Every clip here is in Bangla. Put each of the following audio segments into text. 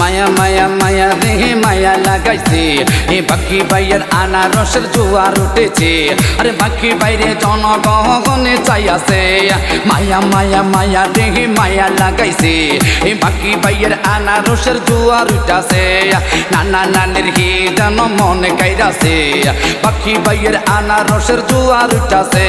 মায়া মায়া মায়া রে মায়া লাগাইছে। এ বাকি বাইয়ের আনারসের জোয়ার উঠেছে। আরে বাকি বাইরে জনগণে চাইয়াছে। মায়া মায়া মায়া রে মায়া লাগাইছে। এ বাকি বাইয়ের আনারসের জোয়ার উঠাছে। নানা নানির হি যেন মনে কাইরাছে। বাকি বাইয়ের আনারসের জোয়ার উঠাছে।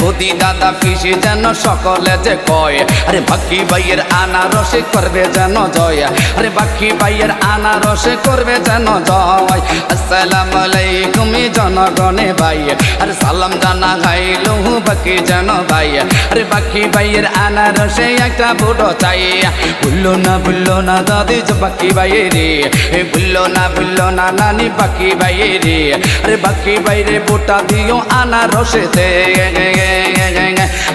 বদি, দাদা, পিসি যেন সকলে যে কয়, আরে বাকি বাইয়ের আনারসে করবে যেন জয়। আরে বাকি বাইয়ের আনারসে করবে যেন জয়। আসসালামু আলাইকুম জনগণে ভাই। আরে সালাম জানা গাইলো বাকি যেন ভাই। আরে বাকি বাইয়ের আনারসে একটা বুড়ো চাই। ভুললো না ভুললো না দাদি বাকি বাইয়ে রে। ভুললো না ভুললো না নানি বাকি বাইয়ে রে। আরে বাকি বাইরে বোটা দিও আনারসেতে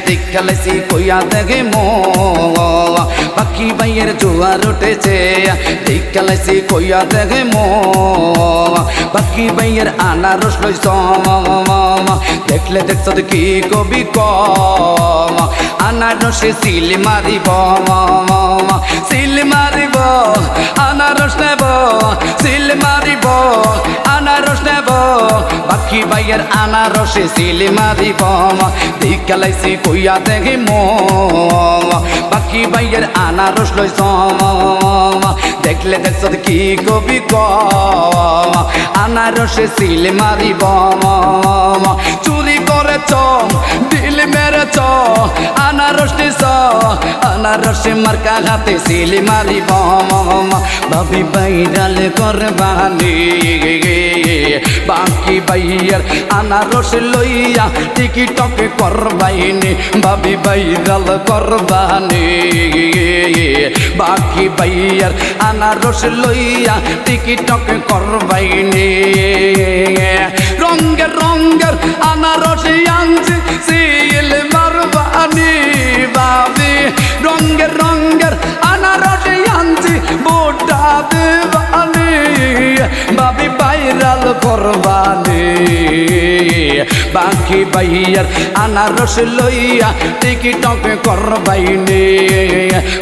দেখালেছি কইয়া দেখে মো। বাকি বাইয়ের জোয়ার উঠেছে। দেখালেছি কইয়া দেখে মো বাকি বাইয়ের আনারস লইছ দেখলে দেখছ কি কবি কম। আনারসে সিল মারিব। সিল মারিব, আনারস নেব। সিল মারিব, আনারস নেব। বাকি বাইয়ের আনারসে সিল মারিব। দেখালাইছি কইয়া দেখে মো বাকি বাইয়ের আনারস লইছ দেখলে দেখছ কি কবি ক? আনারসে সিল মারিব চুরি করেছ, দিল মেরেছ, আনারস স, আনারসে মার্কা হাতে সিল মারিব ভাবি বাইরাল করবানি। বাকি বাইয়ের আনারস লইয়া টিকিটক করবাইনি, ভাবি বাইরাল করবানি। বাকি বাইয়ের আনারস লইয়া টিকিটক করবাইনি। রঙ্গের রঙ্গের আনারস আনছে, সিল করবানি। বাকি বাইয়ার আনারস লইয়া টিকিটক করবাইনি।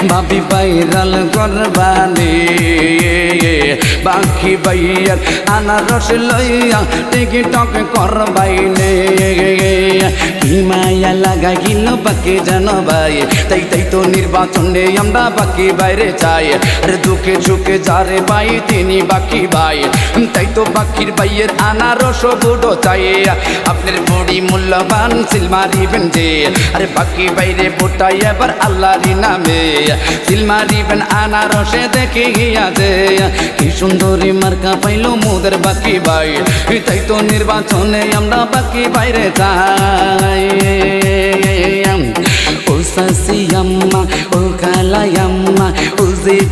ভাবি বাইরাল করবানি। বাকি বাইয়ার আনারস লইয়া টিকিটক করবাইনি কি মায়া লাগা গিল বাকি জানো ভাই তাই তাই তো নির্বাচনে আমরা বাকি বাইরে চাই। আরে দুঃখে সুখে যারে ভাই তিনি বাকি ভাই তাই তো বাকির ভাইয়ের আনারস বুড়ো চাই। আপনার বড়ি মূল্যবান সিলমারিবেন যে আরে বাকি বাইরে বোটাই এবার আল্লাহরই নামে। সিলমারিবেন আনারসে দেখে গিয়াছে। কি সুন্দরী মার্কা পাইলো মোদের বাকি ভাই। তাই তো নির্বাচনে আমরা বাকি বাইরে চাই।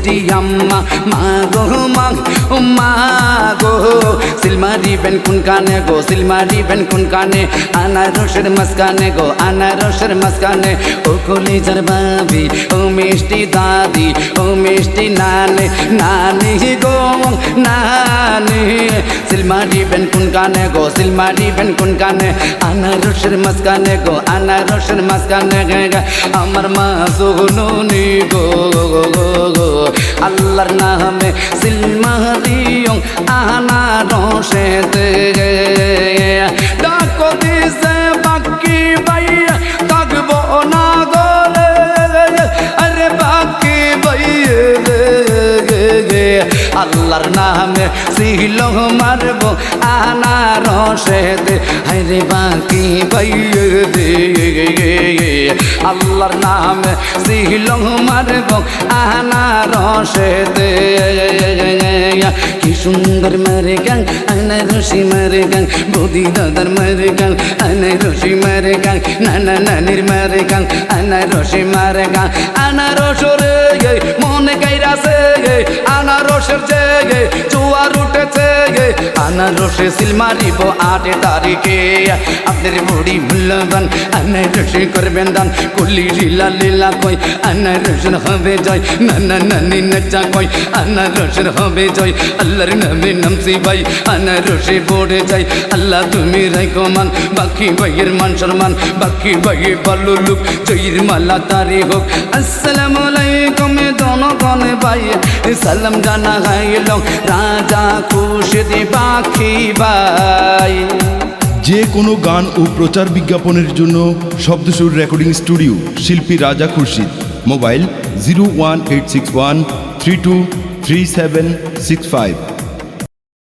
জেটি আম্মা, মা গো, মা মা গো। সিলমারি বেন কোন কানে গো, সিলমারি বেন কোন কানে, আনারসের মাসকানে গো, আনারসের মাসকানে ও কলিজার বাবি, ও মিষ্টি দাদি, ও মিষ্টি নানে, নানি গো, নানি। সিলমারি বেন কোন কানে গো, সিলমারি বেন কোন কানে, আনারসের মাসকানে গো, আনারসের মাসকানে আমার মা সোহনুনি গো গো গো গো। আল্লাহর নামে সিলমারিয়ং আনারসেতে গে। ডাকো দিছে বাকি ভাই থাকব না গলে। আরে বাকি গে আল্লাহর নামে সিল মারবো আনারসেতে আরে বাকি ভাই দে আল্লাহর নামে সিল রসে দে কি সুন্দর মারে গাং আনে রসি মারে গাং বৌদি দাদার মারে গাং আনে রসি মারে গাং নানা নানির মারে গাং আনা রসি মারে গাং আনা রসরে মনে আনারসে সিল মারিব আট তারিখে। আপনার বড়ি মূল্যবান আনারসে করবেন দান। কুলি লীলা লীলা কই আনারসের হবে জয়। নানা নানি নচা কই আনারসের হবে জয়। আল্লাহর নামে নামছি ভাই আনারসে পড়ে যাই। আল্লাহ তুমি রাইকো মান বাকি ভাইয়ের মান সম্মান, বাকি ভাইয়ে ভালো লোক, জয়ীর মালা তারি হোক। আসসালামু আলাইকুম জনগণ ভাই, সালাম জানা গাইল রাজা খুশি পাখি ভাই। যে কোনো গান ও প্রচার বিজ্ঞাপনের জন্য শব্দসুর রেকর্ডিং স্টুডিও, শিল্পী Raja Khurshid. Mobile zero one eight six one three two three seven six five.